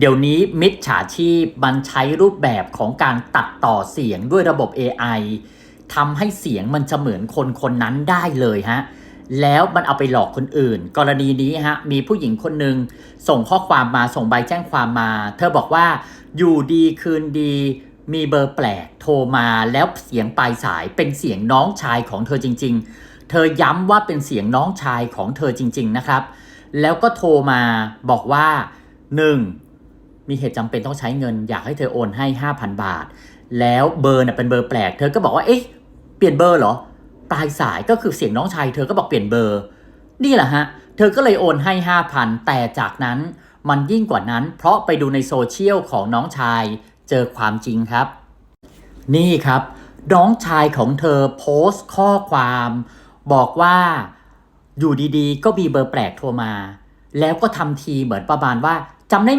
เดี๋ยวนี้มิจฉาชีพมันใช้รูปแบบของการตัดต่อเสียงด้วยระบบ AI ทำให้เสียงมันจะเหมือนคนคนนั้นได้เลยฮะ แล้วมันเอาไปหลอกคนอื่น กรณีนี้ฮะ มีผู้หญิงคนหนึ่งส่งข้อความมาส่งใบแจ้งความมา เธอบอกว่าอยู่ดีคืนดี มีเบอร์แปลกโทรมาแล้วเสียงปลายสายเป็นเสียงน้องชายของเธอจริง ๆ เธอย้ำว่าเป็นเสียงน้องชายของเธอจริง ๆนะครับ แล้วก็โทรมาบอกว่า 1. มีเหตุจำเป็นต้องใช้เงิน อยากให้เธอโอนให้ 5,000 บาท แล้วเบอร์น่ะเป็นเบอร์แปลก เธอก็บอกว่า เอ๊ะ เปลี่ยนเบอร์เหรอ ปลายสายก็คือเสียงน้องชาย เธอก็บอกเปลี่ยนเบอร์ นี่แหละฮะ เธอก็เลยโอนให้ 5,000 แต่จากนั้นมันยิ่งกว่านั้น เพราะไปดูในโซเชียลของน้องชาย เจอความจริงครับ นี่ครับ น้องชายของเธอโพสต์ข้อความ บอกว่าอยู่ดีๆ ก็มีเบอร์แปลกโทรมา แล้วก็ทำทีเหมือนประมาณว่าจำได้ไหม